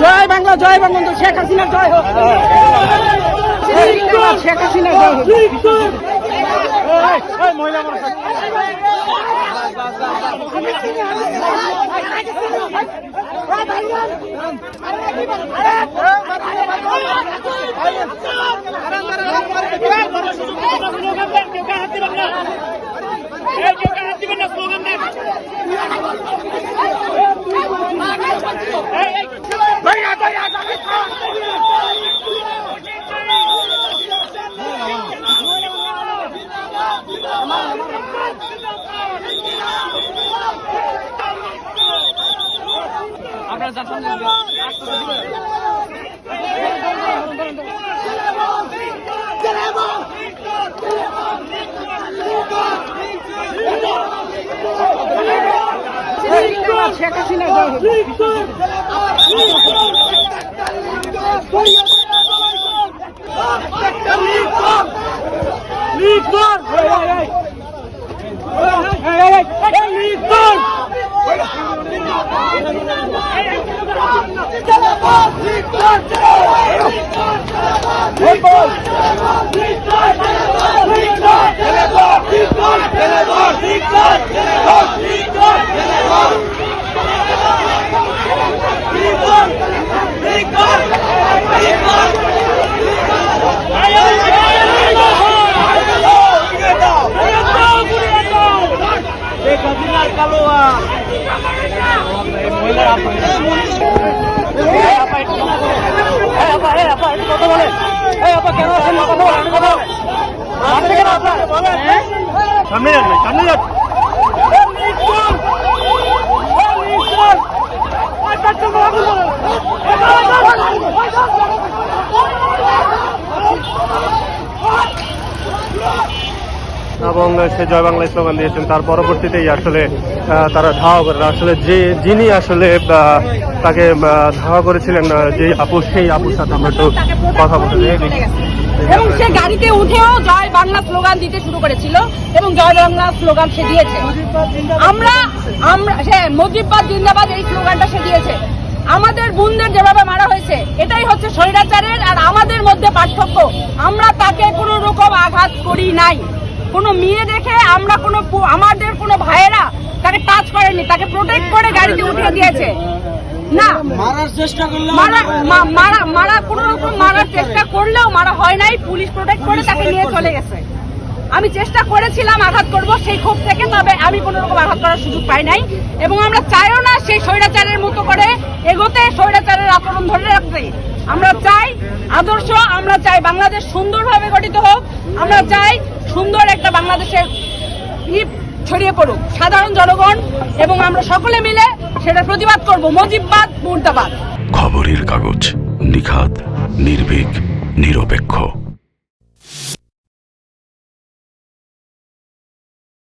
জয় বাংলা জয় বঙ্গবন্ধু শেখ হাসিনা জয় হোক। শেখ হাসিনা জয় হোক। শেখ হাসিনা জয় হোক সামনে যান ভাই, সামনে যান এবং সে জয় বাংলা স্লোগান দিয়েছেন। তার পরবর্তীতেই আসলে তারা ধাওয়া করেন আসলে যে যিনি আসলে তাকে ধাওয়া করেছিলেন যে আপু সেই আপুর সাথে আমরা একটু কথা বলতে এবং সে গাড়িতে উঠেও জয় বাংলা স্লোগান দিতে শুরু করেছিল এবং জয় বাংলা স্লোগান সে দিয়েছে। আমরা আমরা সে মুজিববাদ জিন্দাবাদ এই স্লোগানটা সে দিয়েছে। আমাদের বোনদের যেভাবে মারা হয়েছে এটাই হচ্ছে স্বৈরাচারের আর আমাদের মধ্যে পার্থক্য। আমরা তাকে কোনো রকম আঘাত করি নাই। কোনো মেয়ে দেখে আমরা কোনো আমাদের কোনো ভাইয়েরা তাকে টাচ করেনি তাকে প্রোটেক্ট করে গাড়িতে উঠিয়ে দিয়েছে। না। মারার চেষ্টা মারা মারা কোনো রকম মারার চেষ্টা করলেও মারা হয় নাই পুলিশ প্রোটেক্ট করে তাকে নিয়ে চলে গেছে। আমি চেষ্টা করেছিলাম আঘাত করব সেই ক্ষোভ থেকে তবে আমি কোনো রকম আঘাত করার সুযোগ পাই নাই। এবং আমরা চাইও না সেই স্বৈরাচারের মতো করে এগোতে স্বৈরাচারের আচরণ ধরে রাখতে। আমরা চাই আদর্শ আমরা চাই বাংলাদেশ সুন্দরভাবে গঠিত হোক। আমরা চাই সুন্দর একটা বাংলাদেশের ছড়িয়ে পড়ুক। সাধারণ জনগণ এবং আমরা সকলে মিলে সেটা প্রতিবাদ করব। মজিববাদ, মুর্দাবাদ। খবরের কাগজ নিখাত, নির্ভীক, নিরপেক্ষ।